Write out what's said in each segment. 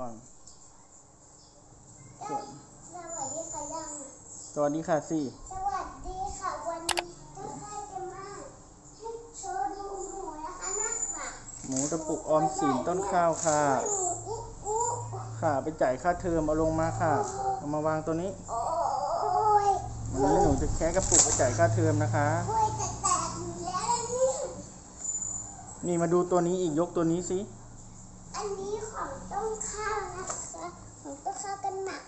ก่อนสวัสดีค่ะยัง สวัสดีค่ะสิสวัสดีค่ะวันนี้จะใครจะมาให้โชว์ดูหมูนะคะนะคะหมูตะปุกออมสินต้นข้าวค่ะหมูอุ๊อุ๊ค่ะไปจ่ายค่าเทอมเอาลงมาค่ะเอามาวางตัวนี้โอ้ยวันนี้หนูจะแค่กระปุกไปจ่ายค่าเทอมนะคะกล้วยจะแตกอยู่แล้วนี่นี่มาดูตัวนี้อีกยกตัวนี้สิ อันนี้ของต้มข้าวนะคะ ของต้มข้าวกันหมัก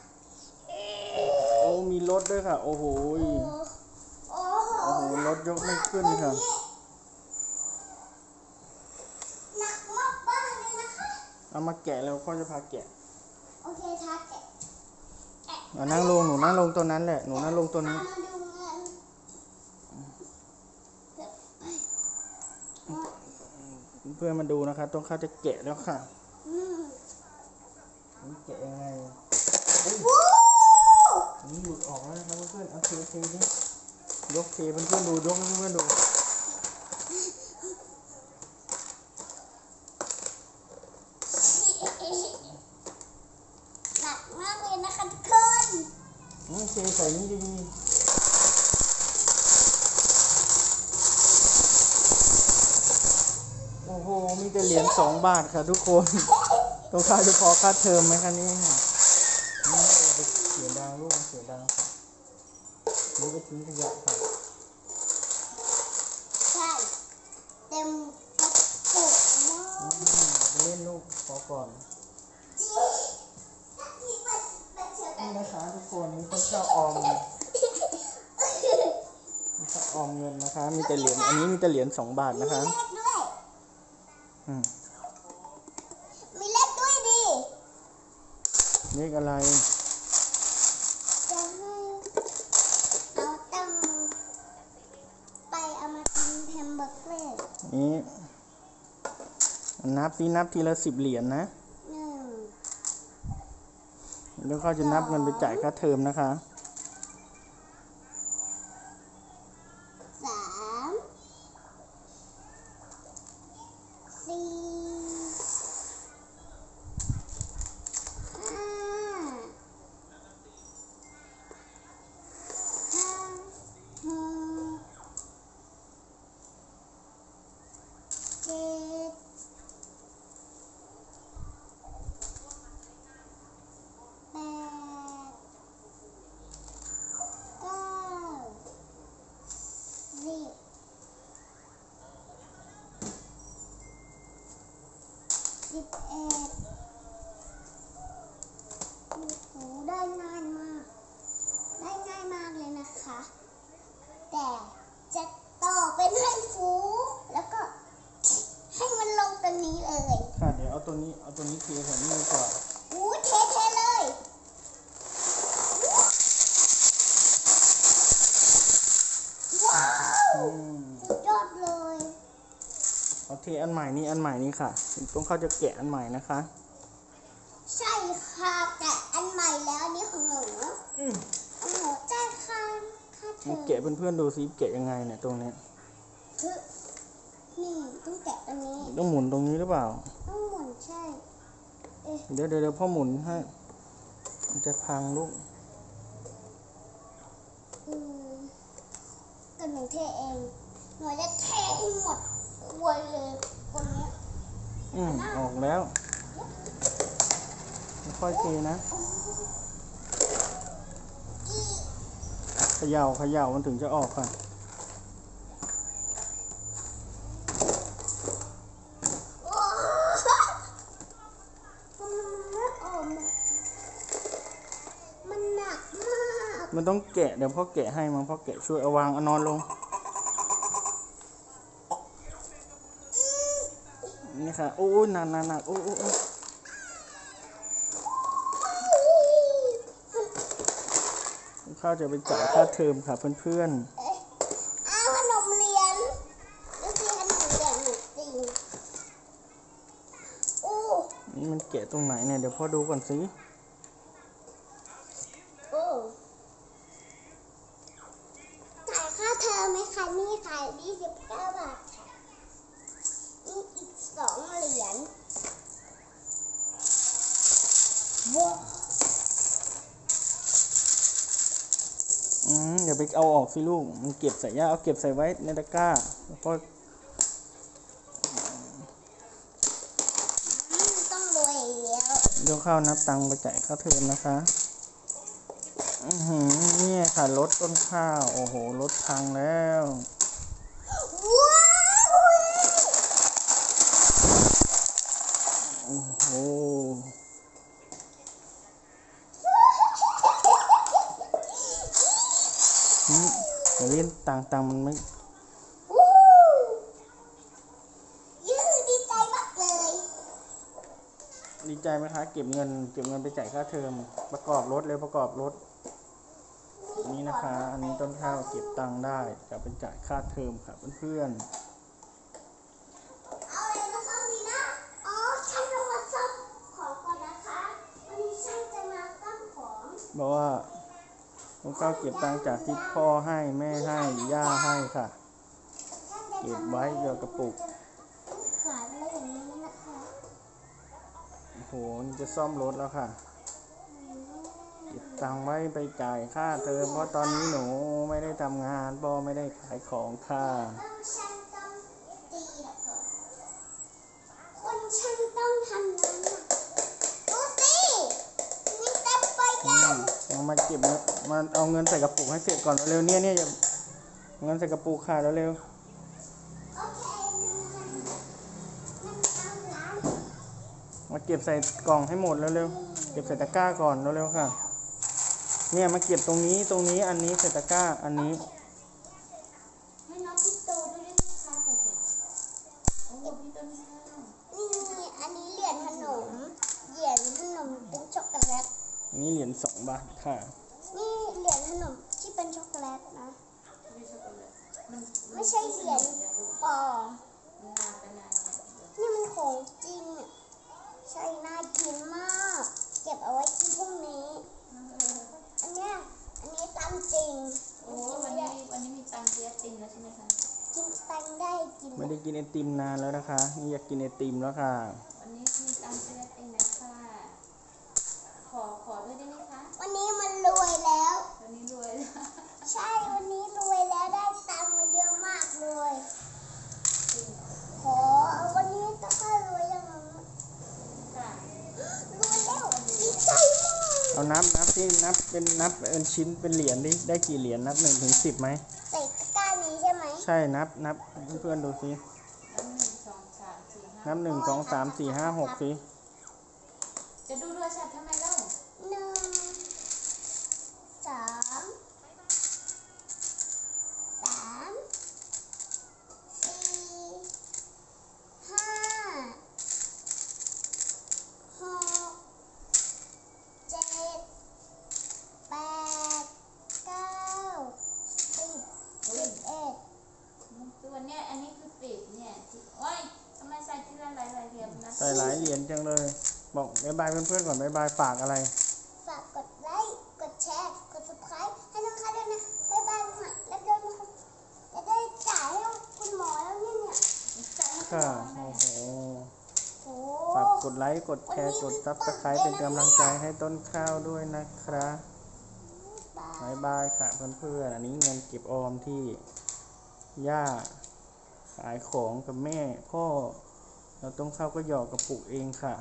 โอ้มีรถด้วยค่ะ โอ้โหยโอ้โหโอ้โหรถยกไม่ขึ้นค่ะหนักมากบ้านเลยนะคะเอามาแกะแล้วพ่อจะพาแกะ โอเคท้าแกะแกะเอานั่งลงหนูนั่งลงตัวนั้นแหละหนูนั่งลงตัวนี้เอามาดูเงินเดี๋ยวไปเพื่อนมาดูนะคะต้นข้าวจะแกะแล้วค่ะ อืม นี่แกะยังไง วู้ อันนี่หลุดออกแล้ว นะครับเพื่อนๆเอาเทเทดิยกเทเพื่อนๆดูยกให้เพื่อนๆดูหนักมากเลยนะคะทุกคนอืมเทใส่นี่ดีๆโอ้โห มีแต่เหรียญสองบาทค่ะทุกคนต้องค่าจะพอค่าเทอมไหมคะนี่นี่อย่าไปเสียงดังลูกเสียงดังค่ะนี่ ก็ทิ้งขยะค่ะใช่ เต็มกระปุกมากอืมอย่าไปเล่นลูกพอก่อนจริงที่มันมันเชื่อกันี่นนะคะทุกคนนี่ต้องข้าวออมนี่ข้าวออมเงินนะคะ มีแต่เหรียญ อันนี้มีแต่เหรียญสองบาทมีนะคะเลขด้วย อืมมีเลขด้วยดิ เลขอะไร นี่นับที่นับทีละสิบเหรียญนะหนึ่งแล้วก็จะนับเงินไปจ่ายค่าเทอมนะคะ สามสี่ห้าห้าหกเจ็ดแปดเก้าสิบ สิบเอ็ดโอ้โหได้ง่ายมาก ได้ง่ายมากเลยนะคะ แต่จะต่อเป็นให้ฟูแล้วก็ ให้มันลงตรงนี้เลย ค่ะ เดี๋ยวเอา ตัวนี้ เอาตัวนี้เทใส่นี่ดีกว่าอู้เทเทๆเลยว้าวอืมสุดยอดเลยเอาเทอันใหม่นี่อันใหม่นี่ค่ะต้องเขาจะแกะอันใหม่นะคะ ใช่ค่ะแต่อันใหม่แล้วอันนี้ของหนูอืมของหนูจ่ายค่าค่าเทอนี่มแกะเพื่อนๆดูซิแกะยังไงเนี่ยตรงเนี้ยคือนี่ต้องแกะตรงนี้ ต้องหมุนตรงนี้หรือเปล่าต้องหมุนใช่ เดี๋ยวเดี๋ยวเดี๋ยวพ่อหมุนให้ มันจะพังลูกอืมก็หนูเทเอง หนูจะเทให้หมดควยเลยคนเนี้ยอืมออกแล้ว ค่อยๆเทนะอีเขย่าเขย่ามันถึงจะออกค่ะ โอ้ทำไมมันไม่ออกมามันหนักมาก มันต้องแกะเดี๋ยวพ่อแกะให้มั้งพ่อแกะช่วยเอาวางเอานอนลง นี่ค่ะ โอ้ยหนักหนักหนักโอ้โอ้โอ้ข้าวจะไปจ่ายค่าเทอมค่ะเพื่อนเอ๊ะอ้าวขนมเหรียญดูสิขนมเหรียญหนูจริงโอ้ๆนี่มันแกะตรงไหนเนี่ย เดี๋ยวพ่อดูก่อนสิ โอ้จ่ายค่า เทอมไหมคะนี่ค่ะ29บาทค่ะนี่อีกสองเหรียญว้าอืมอย่าไปเอาออกสิลูก มันเก็บใส่ย่าเอาเก็บใส่ไว้ในตะกร้าแล้วก็อืมต้องรวยแล้วเดี๋ยวข้าวนับตังค์ไปจ่ายค่าเทอมนะคะอือหือ เนี่ยค่ะรถต้นข้าว โอ้โหรถพังแล้วว้าวโอ้โหอืมเดี๋ยวเล่นตังค์ตังค์มันไม่วู้ยืดดีใจมากเลยดีใจไหมคะ เก็บเงิน เก็บเงินไปจ่ายค่าเทอม ประกอบรถเลยประกอบรถ นี่นะคะ อันนี้ต้นข้าวเก็บตังค์ได้จะไปจ่ายค่าเทอมค่ะเพื่อนเอาอะไรมาซ่อมดีนะอ๋อช่างจะมาซ่อมของก่อนนะคะวันนี้ช่างจะมาซ่อมของๆบอกว่าต้นข้าวเก็บตังค์จากที่พ่อให้แม่ให้ย่าให้ค่ะ เก็บไว้เดี๋ยวกระปุกโอ้โหจะซ่อมรถแล้วค่ะ ตังค์ไว้ไปจ่ายค่าเทอมเพราะตอนนี้หนูไม่ได้ทำงานพ่อไม่ได้ขายของค่ะต้องช่าคนช่างต้องทำนั้นน่ะดูสิมีเต็มไปอืยัมงเอามาเก็บเงินมาเอาเงินใส่กระปุกให้เสร็จก่อนเร็วเนี่ยเนี่ยเงินใส่กระปุกค่ะเร็วเคมันมันเอาล้างๆมาเก็บใส่กล่องให้หมดเร็วๆ เก็บใส่ตะกร้าก่อนเร็วๆค่ะ เนี่ยมาเก็บตรงนี้ตรงนี้อันนี้ใส่ตะกร้าอันนี้ให้น้องพี่โตด้วยได้ไหมคะเปิดเสร็จโอ้พี่ต้นข้าวนี่อันนี้เหรียญขนมเหรียญขนมเป็นช็อกโกแลตอันนี้เหรียญสองบาทค่ะ นี่เหรียญขนมที่เป็นช็อกโกแลตนะ ไม่ช็อกโกแลตมันไม่ใช่เหรียญปลอมมันนานไปนานเนี่ยนี่มันของจริงอะใช่น่ากินมาก เก็บเอาไว้กินพรุ่งนี้ อันเนี้ย อันนี้ตามจริง โอ้วันนี้วันนี้มีตังค์เสียติมแล้ว ใช่ไหมคะกินตังได้กินไม่ได้กินไอติมนานแล้วนะคะนี่อยากกินไอติมแล้วค่ะ วันนี้มีตังค์เสียติมแล้วค่ะขอขอด้วยได้ไหมคะ วันนี้มันรวยแล้ว วันนี้รวยแล้ว ใช่วันนี้รวยแล้วได้ตังค์มาเยอะมากเลยจริงเหรอขอวันนี้ต้องค่อยรวยยังไงค่ะรวยแล้วดีใจมากเอานับนับที่นับเป็นนับเป็นชิ้นเป็นเหรียญดิได้กี่เหรียญนับหนึ่งถึงสิบไหมใส่ตะกร้านี้ ใช่ไหมใช่นับนับเพื่อนๆดูสิแล้วหนึ่งสองสามสี่ห้านับหนึ่งสองสามสี่ห้าหกสิจะดูโทรศัพท์ทำไมเล่าหนึ่งสามสามสี่ห้าหกเจ็ดแปดเก้าสิบสิบเอ็ด ตัวเนี้ยอันนี้คือปิดเนี่ยที่โอ้ยทำไมใส่ทีละหลายหลายๆเหลี่ยมนะ ใส่หลายเหรียญ จังเลย บอกบายบายเพื่อนๆก่อนบายบายฝากอะไร ฝากกดไลค์ กดแชร์ กด subscribe ให้น้องค้าด้วยนะบ๊ายบายค่ะแล้วเดินนะคะจะได้จ่ายให้คุณหมอแล้วเนี่ยเนี่ยใส่ให้ค่ะ หมอโอ้แม่โห โอ้ฝากกดไลค์ กดแชร์ กดซับสไครต์เป็นกำลังใจให้ต้นข้าวด้วยนะครับบายบายค่ะเพื่อนๆ อันนี้เงินเก็บออมที่ย่าขายของกับแม่พ่อ เราต้องเข้าก็หยอกกระปุกเองค่ะ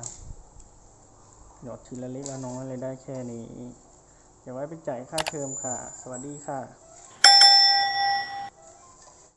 หยอดทีละเล็กละน้อยเลยได้แค่นี้ เดี๋ยวไว้ไปจ่ายค่าเทอมค่ะ สวัสดีค่ะ